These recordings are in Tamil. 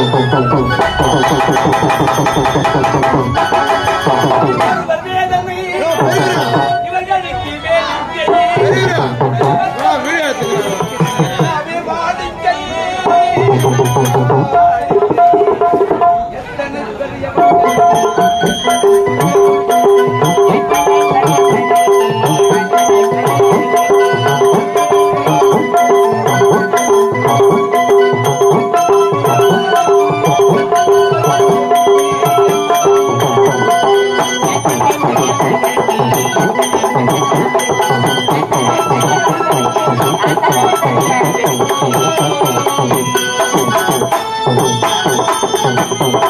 Thank you. Tá Música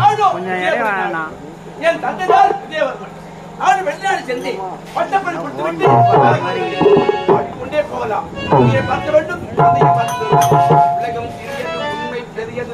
தந்தையார் விஜயவர்மன். நான் வெளிநாடு சென்று பட்டப்படி கொடுத்துவிட்டு கொண்டே போகலாம். இங்கே பார்க்க வேண்டும். உலகம் சிறியது உண்மை பெரியது